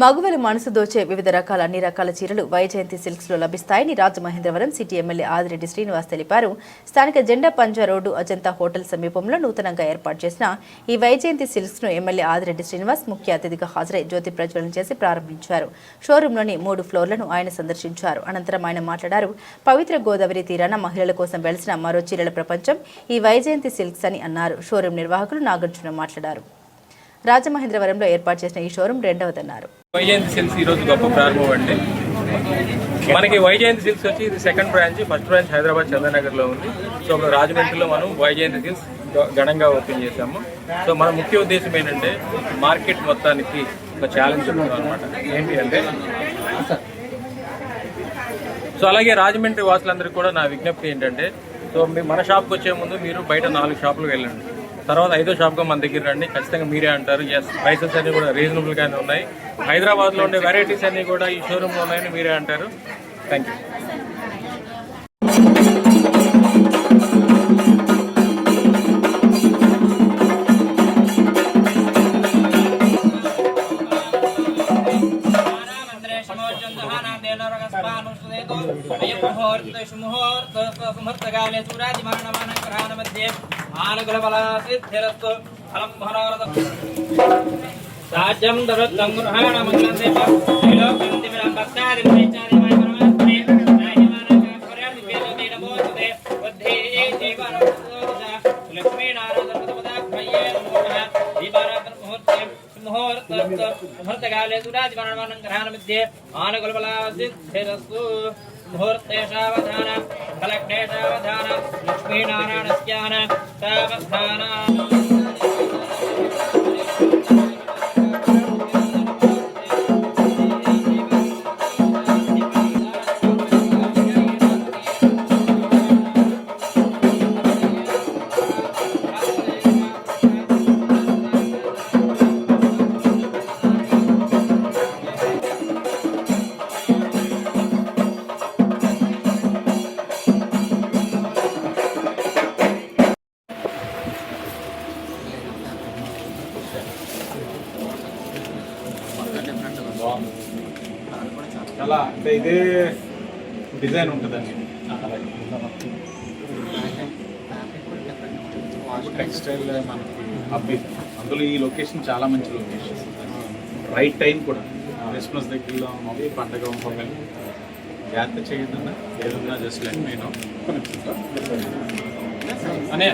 మగువలు మనసు దోచే వివిధ రకాల అన్ని రకాల చీరలు వైజయంతి సిల్క్స్లో లభిస్తాయని రాజమహేంద్రవరం సిటీ ఎమ్మెల్యే ఆదిరెడ్డి శ్రీనివాస్ తెలిపారు. స్థానిక జెండా పంజా రోడ్డు అజంతా హోటల్ సమీపంలో నూతనంగా ఏర్పాటు చేసిన ఈ వైజయంతి సిల్క్స్ను ఎమ్మెల్యే ఆదిరెడ్డి శ్రీనివాస్ ముఖ్య అతిథిగా హాజరై జ్యోతి ప్రజ్వలన చేసి ప్రారంభించారు. షోరూంలోని మూడు ఫ్లోర్లను ఆయన సందర్శించారు. అనంతరం ఆయన మాట్లాడారు. పవిత్ర గోదావరి తీరాన మహిళల కోసం వెలిసిన మరో చీరల ప్రపంచం ఈ వైజయంతి సిల్క్స్ అని అన్నారు. షోరూం నిర్వాహకులు నాగార్జున మాట్లాడారు. రాజమహేంద్రవరంలో ఏర్పాటు చేసిన ఈ షోరూం రెండవదన్నారు. వైజయంతి సిల్క్స్ ఈ రోజు గొప్ప ప్రారంభం అండి. మనకి వైజయంతి సిల్క్స్ వచ్చి ఇది second branch first branch Hyderabad చంద్రనగర్లో ఉంది. సో రాజమండ్రిలో మనం వైజయంతి సిల్స్ గ- ఘనంగా ఓపెన్ చేశాము. సో మన ముఖ్య ఉద్దేశం ఏంటంటే మార్కెట్ మొత్తానికి ఒక ఛాలెంజ్ అనమాట ఏంటి అంటే? సో అలాగే రాజమండ్రి వాసులందరికీ కూడా నా విజ్ఞప్తి ఏంటంటే సో మీ మన షాప్కి వచ్చే ముందు మీరు బయట నాలుగు షాపులకు వెళ్ళండి. తర్వాత ఐదో షాప్గా మన దగ్గర రండి. ఖచ్చితంగా మీరే అంటారు. ఎస్ ప్రైసెస్ అన్ని కూడా రీజనబుల్గానే ఉన్నాయి. హైదరాబాద్లో ఉండే వెరైటీస్ అన్ని కూడా ఈ షోరూంలో ఉన్నాయని మీరే అంటారు. థ్యాంక్ యూ ముహూర్తకాలే సూరాజిమానమానంకరాన మధ్య. ఆనుగులబలాసిద్ధిరస్తు ఫలం మహోరథ సాధ్యం దరుత్తం గృహాణ మంగళం దేవ త్రిలోక్యం భక్తాది వైచారి మై పరమాత్మనే నాయమాన కార్యాది వేదమే నమోస్తుతే मुहूर्तेशावधान फलग्नेशावधान लक्ष्मीनारायणस्यान तावस्थाना సావధాన చాలా అంటే ఇదే డిజైన్ ఉంటుందండి. టెక్స్టైల్ మనకి అబ్బి అందులో ఈ లొకేషన్ చాలా మంచి లొకేషన్ రైట్ టైం కూడా. క్రిస్మస్ దగ్గరలో ఉంది పండగ పొంగల్ జాగ్రత్త చేయొద్దన్నా ఏదన్నా జస్ట్ లెట్ మీ నో అనే